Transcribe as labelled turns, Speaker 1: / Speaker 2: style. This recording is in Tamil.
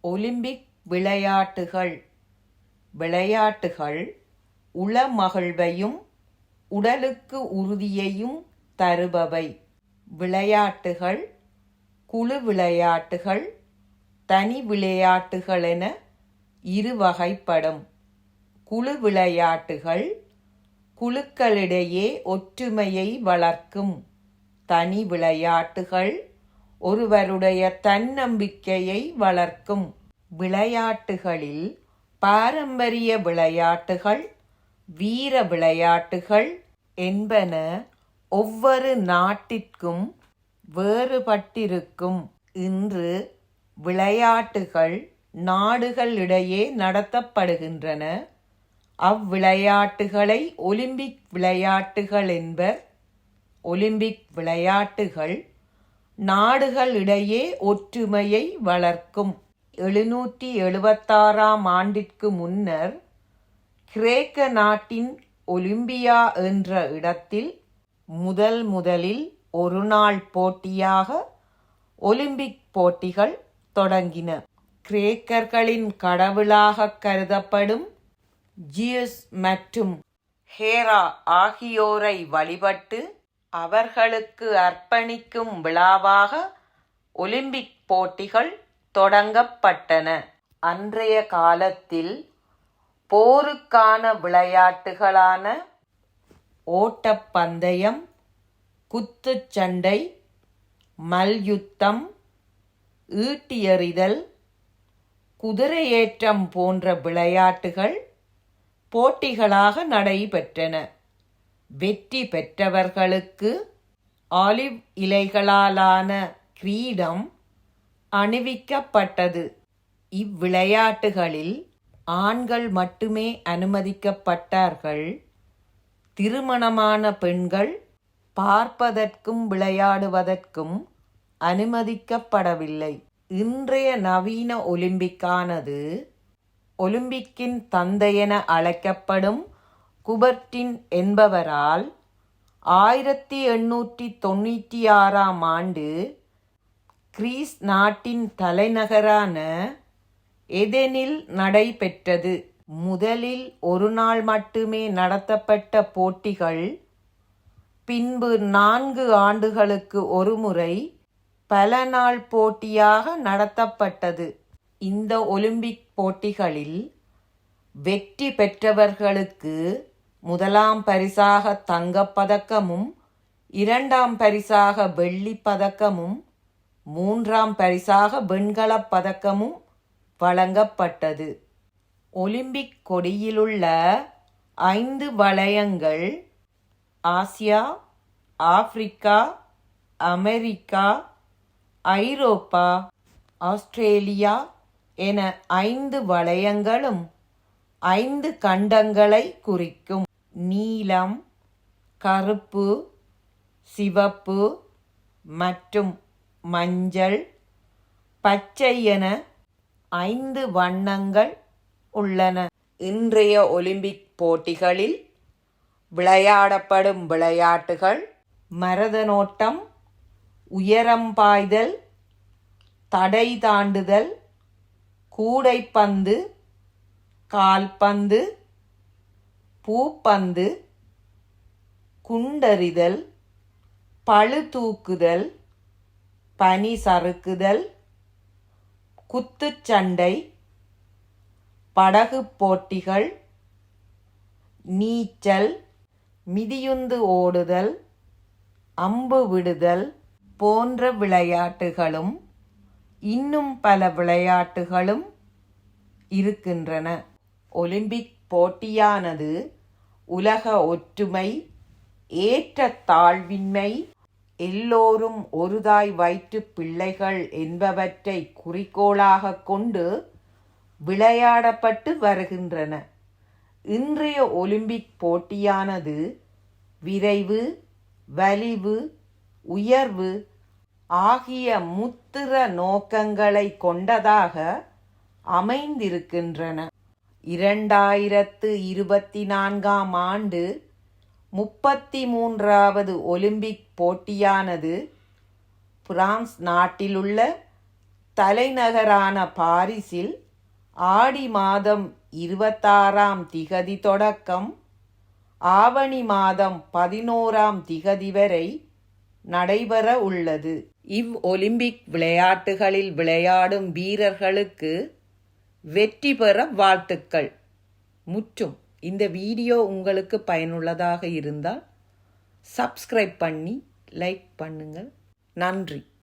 Speaker 1: ஒலிம்பிக் விளையாட்டுகள். விளையாட்டுகள் உளமகிழ்வையும் உடலுக்கு உறுதியையும் தருபவை. விளையாட்டுகள் குழு விளையாட்டுகள் தனி விளையாட்டுகள் என இரு வகைப்படும் குழு விளையாட்டுகள் குழுக்களிடையே ஒற்றுமையை வளர்க்கும். தனி விளையாட்டுகள் ஒருவருடைய தன்னம்பிக்கையை வளர்க்கும் விளையாட்டுகளில் பாரம்பரிய விளையாட்டுகள் வீர விளையாட்டுகள் என்பன ஒவ்வொரு நாட்டிற்கும் வேறுபட்டிருக்கும். இன்று விளையாட்டுகள் நாடுகளிடையே நடத்தப்படுகின்றன. அவ்விளையாட்டுகளை ஒலிம்பிக் விளையாட்டுகள் என்பர். ஒலிம்பிக் விளையாட்டுகள் நாடுகளிடையே ஒற்றுமையை வளர்க்கும். எழுநூற்றி எழுபத்தாறாம் ஆண்டிற்கு முன்னர் கிரேக்க நாட்டின் ஒலிம்பியா என்ற இடத்தில் முதல் முதலில் ஒரு நாள் போட்டியாக ஒலிம்பிக் போட்டிகள் தொடங்கின. கிரேக்கர்களின் கடவுளாக கருதப்படும் ஜியஸ் மற்றும் ஹேரா ஆகியோரை வழிபட்டு அவர்களுக்கு அர்ப்பணிக்கும் விழாவாக ஒலிம்பிக் போட்டிகள் தொடங்கப்பட்டன. அன்றைய காலத்தில் போருக்கான விளையாட்டுகளான ஓட்டப்பந்தயம் குத்துச்சண்டை மல்யுத்தம் ஈட்டியறிதல் குதிரையேற்றம் போன்ற விளையாட்டுகள் போட்டிகளாக நடைபெற்றன. வெற்றி பெற்றவர்களுக்கு ஆலிவ் இலைகளாலான கிரீடம் அணிவிக்கப்பட்டது. இவ்விளையாட்டுகளில் ஆண்கள் மட்டுமே அனுமதிக்கப்பட்டார்கள். திருமணமான பெண்கள் பார்ப்பதற்கும் விளையாடுவதற்கும் அனுமதிக்கப்படவில்லை. இன்றைய நவீன ஒலிம்பிக்கானது ஒலிம்பிக்கின் தந்தையென அழைக்கப்படும் குபர்டின் என்பவரால் ஆயிரத்தி எண்ணூற்றி தொண்ணூற்றி ஆறாம் ஆண்டு கிரீஸ் நாட்டின் தலைநகரான எதெனில் நடைபெற்றது. முதலில் ஒரு நாள் மட்டுமே நடத்தப்பட்ட போட்டிகள் பின்பு நான்கு ஆண்டுகளுக்கு ஒருமுறை பல நாள் போட்டியாக நடத்தப்பட்டது. இந்த ஒலிம்பிக் போட்டிகளில் வெற்றி பெற்றவர்களுக்கு முதலாம் பரிசாக தங்கப்பதக்கமும் இரண்டாம் பரிசாக வெள்ளிப் பதக்கமும் மூன்றாம் பரிசாக வெண்கலப் பதக்கமும் வழங்கப்பட்டது. ஒலிம்பிக் கொடியிலுள்ள ஐந்து வளையங்கள் Asia Africa America Europe Australia என ஐந்து வளையங்களும் ஐந்து கண்டங்களை குறிக்கும். நீலம் கருப்பு சிவப்பு மற்றும் மஞ்சள் பச்சை என ஐந்து வண்ணங்கள் உள்ளன. இன்றைய ஒலிம்பிக் போட்டிகளில் விளையாடப்படும் விளையாட்டுகள் மரதனோட்டம் உயரம் பாய்தல் தடை தாண்டுதல் கூடைப்பந்து கால்பந்து பூப்பந்து குண்டறிதல் பழுதூக்குதல் பனி சறுக்குதல் குத்துச்சண்டை படகு போட்டிகள் நீச்சல் மிதியுந்து ஓடுதல் அம்பு விடுதல் போன்ற விளையாட்டுகளும் இன்னும் பல விளையாட்டுகளும் இருக்கின்றன. ஒலிம்பிக் போட்டியானது உலக ஒற்றுமை ஏற்ற தாழ்வின்மை எல்லோரும் ஒருதாய் வயிற்று பிள்ளைகள் என்பவற்றை குறிக்கோளாக கொண்டு விளையாடப்பட்டு வருகின்றன. இன்றைய ஒலிம்பிக் போட்டியானது விரைவு வலிவு உயர்வு ஆகிய முத்திர நோக்கங்களை கொண்டதாக அமைந்திருக்கின்றன. இரண்டாயிரத்து இருபத்தி நான்காம் ஆண்டு முப்பத்தி மூன்றாவது ஒலிம்பிக் போட்டியானது பிரான்ஸ் நாட்டிலுள்ள தலைநகரான பாரிஸில் ஆடி மாதம் இருபத்தாறாம் திகதி தொடக்கம் ஆவணி மாதம் பதினோராம் திகதி வரை நடைபெற உள்ளது. இவ் ஒலிம்பிக் விளையாட்டுகளில் விளையாடும் வீரர்களுக்கு வெற்றி பெற வாழ்த்துக்கள். முற்றும் இந்த வீடியோ உங்களுக்கு பயனுள்ளதாக இருந்தால் சப்ஸ்கிரைப் பண்ணி லைக் பண்ணுங்கள். நன்றி.